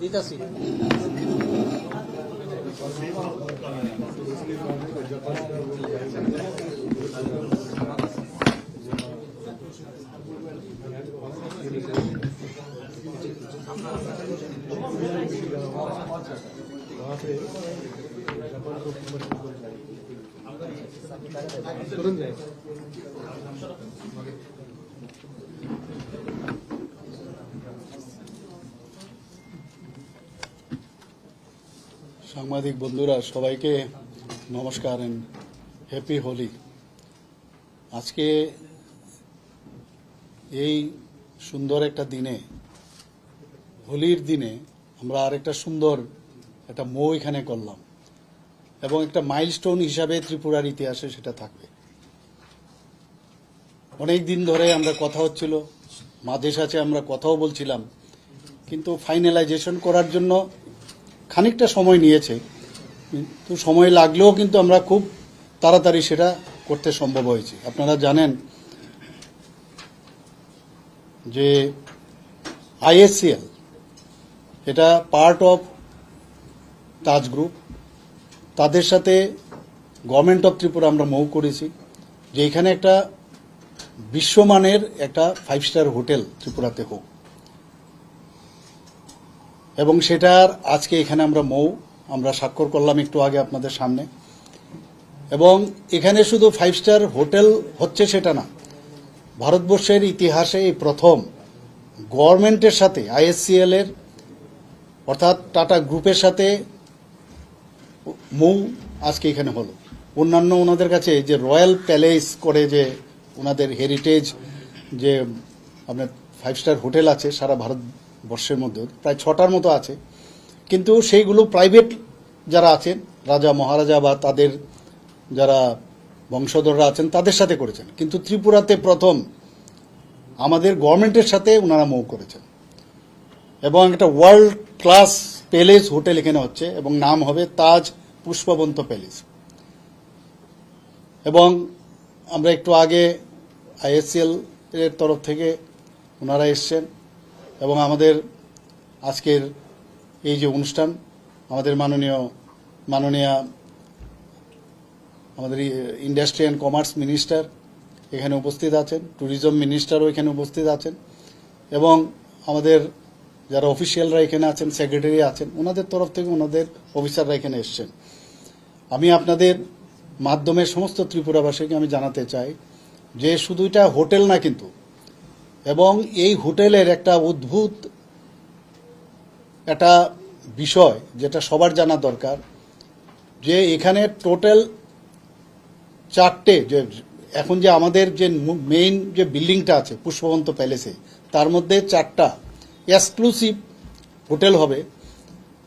দিতাছি সাংবাদিক বন্ধুরা, সবাইকে নমস্কার হ্যাপি হোলি আজকে এই সুন্দর একটা দিনে, হোলির দিনে আমরা আরেকটা সুন্দর একটা মো এখানে করলাম। এবং একটা মাইলস্টোন হিসাবে ত্রিপুরার ইতিহাসে সেটা থাকবে। অনেক দিন ধরে আমরা কথা হচ্ছিল মাঝে সাথে আমরা কথাও বলছিলাম, কিন্তু ফাইনালাইজেশন করার জন্য খানিকটা সময় নিয়েছে। কিন্তু সময় লাগলেও কিন্তু আমরা খুব তাড়াতাড়ি সেটা করতে সম্ভব হয়েছে। আপনারা জানেন যে আইএসসিএল, এটা পার্ট অফ তাজ গ্রুপ তাদের সাথে গভর্নমেন্ট অফ ত্রিপুরা আমরা মৌ করেছি, যে এখানে একটা বিশ্বমানের একটা ফাইভ স্টার হোটেল ত্রিপুরাতে হোক। এবং সেটার আজকে এখানে আমরা মৌ, আমরা স্বাক্ষর করলাম একটু আগে আপনাদের সামনে। এবং এখানে শুধু ফাইভ স্টার হোটেল হচ্ছে সেটা না, ভারতবর্ষের ইতিহাসে এই প্রথম গভর্নমেন্টের সাথে আইএসসিএল এর, অর্থাৎ টাটা গ্রুপের সাথে মৌ আজকে এখানে হলো। অন্যান্য ওনাদের কাছে যে রয়্যাল প্যালেস করে যে ওনাদের হেরিটেজ, যে আপনার ফাইভ স্টার হোটেল আছে সারা ভারতবর্ষের মধ্যে, প্রায় ছটার মতো আছে। কিন্তু সেইগুলো প্রাইভেট যারা আছেন, রাজা মহারাজা বা তাদের যারা বংশধররা আছেন, তাদের সাথে করেছেন। কিন্তু ত্রিপুরাতে প্রথম আমাদের গভর্নমেন্টের সাথে ওনারা মৌ করেছেন। এবং একটা ওয়ার্ল্ড ক্লাস প্যালেস হোটেল এখানে হচ্ছে এবং নাম হবে তাজ পুষ্পবন্ত প্যালেস। এবং আমরা একটু আগে আইএসএল এর তরফ থেকে ওনারা এসছেন এবং আমাদের আজকের এই যে অনুষ্ঠান, আমাদের মাননীয় মাননীয় আমাদের ইন্ডাস্ট্রি অ্যান্ড কমার্স মিনিস্টার এখানে উপস্থিত আছেন, ট্যুরিজম মিনিস্টারও এখানে উপস্থিত আছেন এবং আমাদের যারা অফিসিয়ালরা এখানে আছেন সেক্রেটারি আছেন, ওনাদের তরফ থেকে ওনাদের অফিসাররা এখানে এসছেন। আমি আপনাদের মাধ্যমে সমস্ত ত্রিপুরাবাসীকে আমি জানাতে চাই যে শুধু এটা হোটেল না কিন্তু, এবং এই হোটেলের একটা অদ্ভুত একটা বিষয় যেটা সবার জানা দরকার, যে এখানে টোটাল চারটে যে এখন যে আমাদের যে মেইন যে বিল্ডিংটা আছে পুষ্পবন্ত প্যালেসে তার মধ্যে চারটা এক্সক্লুসিভ হোটেল হবে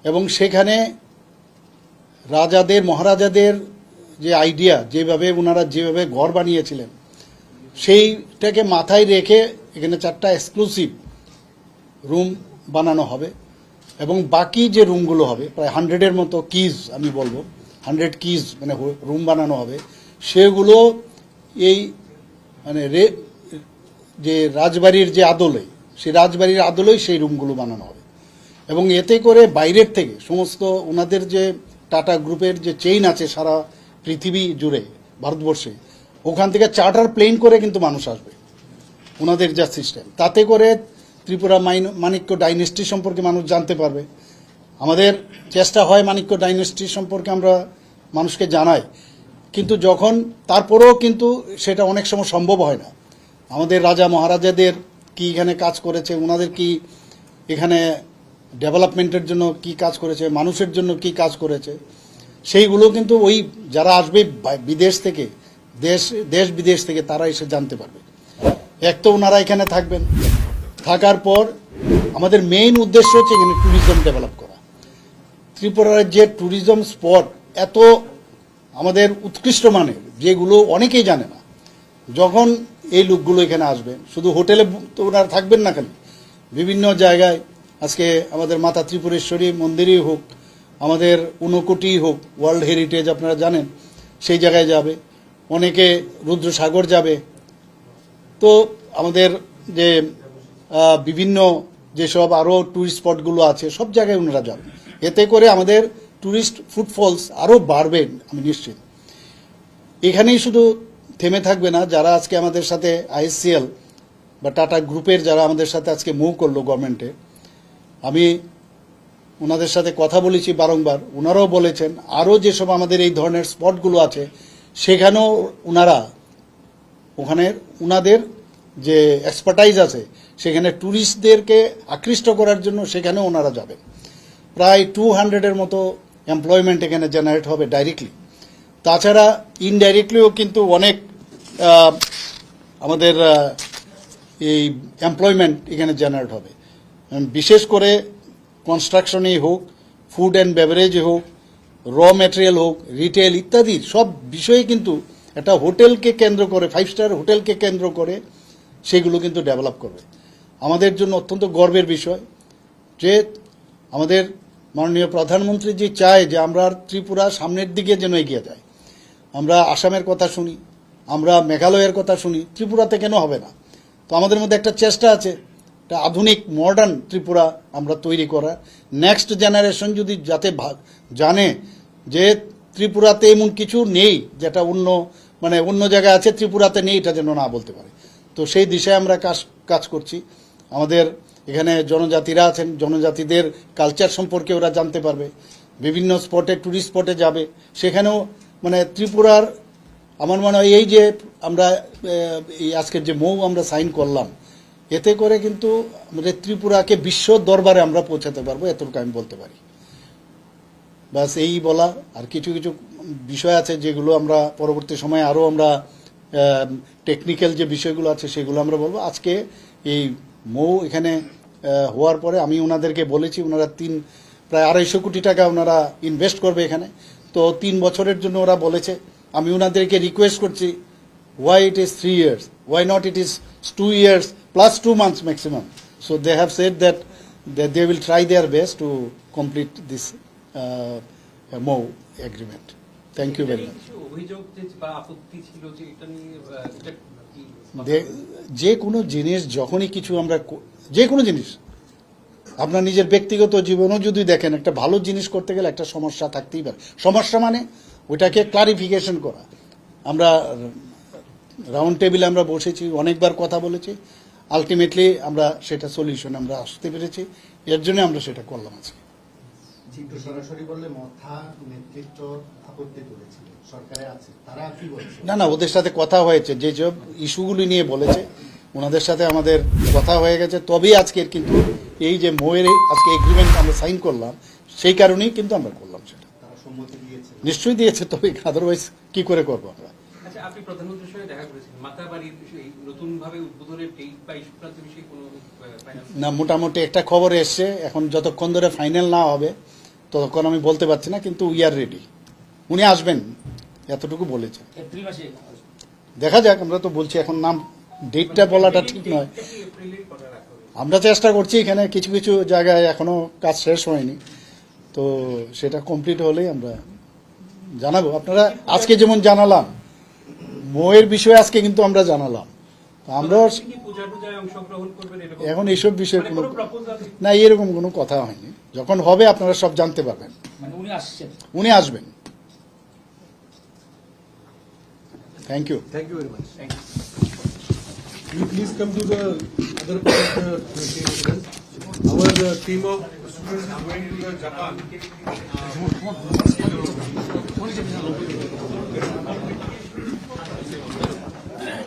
এবং সেখানে রাজাদের, মহারাজাদের যে আইডিয়া যেভাবে ওনারা যেভাবে ঘর বানিয়েছিলেন, সেইটাকে মাথায় রেখে এখানে চারটা এক্সক্লুসিভ রুম বানানো হবে এবং বাকি যে রুমগুলো হবে, প্রায় হান্ড্রেডের মতো কিজ আমি বলব হান্ড্রেড কিজ মানে রুম বানানো হবে, সেগুলো এই মানে রে, যে রাজবাড়ির যে আদলে সেই রাজবাড়ির আদলেই সেই রুমগুলো বানানো হবে। এবং এতে করে বাইরের থেকে সমস্ত ওনাদের যে টাটা গ্রুপের যে চেইন আছে সারা পৃথিবী জুড়ে, ভারতবর্ষে, ওখান থেকে চার্টার প্লেন করে কিন্তু মানুষ আসবে, ওনাদের যা সিস্টেম তাতে করে ত্রিপুরা মাইন, মাণিক্য ডাইনেস্টি সম্পর্কে মানুষ জানতে পারবে। আমাদের চেষ্টা হয় মাণিক্য ডাইনেস্টি সম্পর্কে আমরা মানুষকে জানাই। কিন্তু যখন, তারপরেও কিন্তু সেটা অনেক সময় সম্ভব হয় না। আমাদের রাজা মহারাজাদের কি এখানে কাজ করেছে ওনাদের কি এখানে ডেভেলপমেন্টের জন্য কি কাজ করেছে, মানুষের জন্য কি কাজ করেছে, সেইগুলো কিন্তু ওই যারা আসবে বিদেশ থেকে, দেশ দেশ বিদেশ থেকে তারা এসে জানতে পারবে। এক তো ওনারা এখানে থাকবেন। থাকার পর আমাদের মেইন উদ্দেশ্য হচ্ছে এখানে ট্যুরিজম ডেভেলপ করা। ত্রিপুরার যে ট্যুরিজম স্পট এত আমাদের উৎকৃষ্ট মানের, যেগুলো অনেকেই জানে না। যখন এই লোকগুলো এখানে আসবে। শুধু হোটেলে তো ওনারা থাকবেন না কেন? বিভিন্ন জায়গায় আজকে আমাদের মাতা ত্রিপুরেশ্বরী মন্দিরই হোক, আমাদের উনকোটি হোক, ওয়ার্ল্ড হেরিটেজ আপনারা জানেন, সেই জায়গায় যাবে। অনেকে রুদ্রসাগর যাবে। তো আমাদের যে বিভিন্ন যেসব আরও ট্যুরিস্ট স্পটগুলো আছে, সব জায়গায় ওনারা যাবেন এতে করে আমাদের ট্যুরিস্ট ফুটফলস আরও বাড়বে, আমি নিশ্চিত। এখানেই শুধু থেমে থাকবে না, যারা আজকে আমাদের সাথে আইএসসিএল বা টাটা গ্রুপের যারা আমাদের সাথে আজকে মুভ করল গভর্নমেন্টে আমি ওনাদের সাথে কথা বলেছি বারংবার। ওনারাও বলেছেন, আরও যেসব আমাদের এই ধরনের স্পটগুলো আছে, সেখানেও ওনারা, ওখানে ওনাদের যে এক্সপার্টাইজ আছে, সেখানে ট্যুরিস্টদেরকে আকৃষ্ট করার জন্য সেখানেও ওনারা যাবে প্রায় টু হান্ড্রেডের মতো এমপ্লয়মেন্ট এখানে জেনারেট হবে ডাইরেক্টলি তাছাড়া ইনডাইরেক্টলিও কিন্তু অনেক আমাদের এই এমপ্লয়মেন্ট এখানে জেনারেট হবে। বিশেষ করে কনস্ট্রাকশনেই হোক ফুড অ্যান্ড বেভারেজে হোক র ম্যাটেরিয়াল হোক রিটেল ইত্যাদি সব বিষয়ে কিন্তু একটা হোটেলকে কেন্দ্র করে ফাইভ স্টার হোটেলকে কেন্দ্র করে সেগুলো কিন্তু ডেভেলপ করবে। আমাদের জন্য অত্যন্ত গর্বের বিষয় যে আমাদের মাননীয় প্রধানমন্ত্রী যে চায় যে আমরা ত্রিপুরা সামনের দিকে যেন এগিয়ে যায় আমরা আসামের কথা শুনি, আমরা মেঘালয়ের কথা শুনি, ত্রিপুরাতে কেন হবে না? তো আমাদের মধ্যে একটা চেষ্টা আছে, একটা আধুনিক মডার্ন ত্রিপুরা আমরা তৈরি করা। নেক্সট জেনারেশন যদি যাতে জানে যে ত্রিপুরাতে এমন কিছু নেই, যেটা অন্য মানে অন্য জায়গায় আছে, ত্রিপুরাতে নেই, এটা যেন না বলতে পারে। তো সেই দিশায় আমরা কাজ কাজ করছি। আমাদের এখানে জনজাতিরা আছেন, জনজাতিদের কালচার সম্পর্কে ওরা জানতে পারবে। বিভিন্ন স্পটে ট্যুরিস্ট স্পটে যাবে। সেখানেও মানে ত্রিপুরার, আমার মনে হয় এই যে আমরা এই আজকের যে মৌ আমরা সাইন করলাম, এতে করে কিন্তু আমাদের ত্রিপুরাকে বিশ্ব দরবারে আমরা পৌঁছাতে পারব, এতটুকু আমি বলতে পারি। বাস এই বলা, আর কিছু কিছু বিষয় আছে যেগুলো আমরা পরবর্তী সময়ে আরও আমরা টেকনিক্যাল যে বিষয়গুলো আছে সেগুলো আমরা বলব। আজকে এই মৌ এখানে হওয়ার পরে আমি ওনাদেরকে বলেছি, ওনারা তিন, প্রায় আড়াইশো কোটি টাকা ওনারা ইনভেস্ট করবে এখানে। তো তিন বছরের জন্য ওরা বলেছে আমি ওনাদেরকে রিকোয়েস্ট করছি why it is three years why not it is two years plus two months maximum so they have said that they will try their best to complete this Md agreement thank you very much যে কোনো জিনিস যখনই কিছু আমরা যে কোনো জিনিস আপনার নিজের ব্যক্তিগত জীবনও যদি দেখেন একটা ভালো জিনিস করতে গেলে একটা সমস্যা থাকতেই পারে। সমস্যা মানে? ওইটাকে ক্লারিফিকেশন করা। আমরা রাউন্ড টেবিলে আমরা বসেছি অনেকবার কথা বলেছি। আলটিমেটলি আমরা সেটা সলিউশন আমরা আসতে পেরেছি। এর জন্য আমরা সেটা করলাম আজকে। একটু সরাসরি বললে মথা নেতৃত্ব আপত্তি করেছিল। সরকারে আছে। তারা কি বলছে? না না ওদের সাথে কথা হয়েছে। যে সব ইস্যুগুলি নিয়ে বলেছে ওনাদের সাথে আমাদের কথা হয়ে গেছে। তবেই আজকের কিন্তু এই যে মোয়ের আজকে এগ্রিমেন্ট আমরা সাইন করলাম সেই কারণেই কিন্তু আমরা করলাম সেটা। তারা দিয়েছে। নিশ্চয়ই দিয়েছে তবে আদারওয়াইজ কি করে করব আমরা? আচ্ছা আপনি প্রধানমন্ত্রীর সঙ্গে দেখা করেছেন মাতাবাড়ির নতুন ভাবে উদ্বোধনের ডেট বা সংক্রান্ত বিষয়ে কোনো না মোটামুটি একটা খবর এসছে এখন যতক্ষণ ধরে ফাইনাল না হবে ততক্ষণ আমি বলতে পারছি না কিন্তু উই আর রেডি উনি আসবেন এতটুকু বলেছেন দেখা যাক আমরা তো বলছি এখন নাম ডেটটা বলাটা ঠিক নয়। আমরা চেষ্টা করছি এখানে কিছু কিছু জায়গায় এখনও কাজ শেষ হয়নি। তো সেটা কমপ্লিট হলেই আমরা জানাব। আপনারা আজকে যেমন জানালাম মোয়ের বিষয়ে আজকে কিন্তু আমরা জানালাম। তো আমরা এখন এইসব বিষয়ে মানে কোনো না এরকম কোনো কথা হয়নি। যখন হবে আপনারা সব জানতে পারবেন। মানে উনি আসবেন। Thank you Thank you very much. Will you please come to the other part uh? Our uh, team of students is going to the Japan.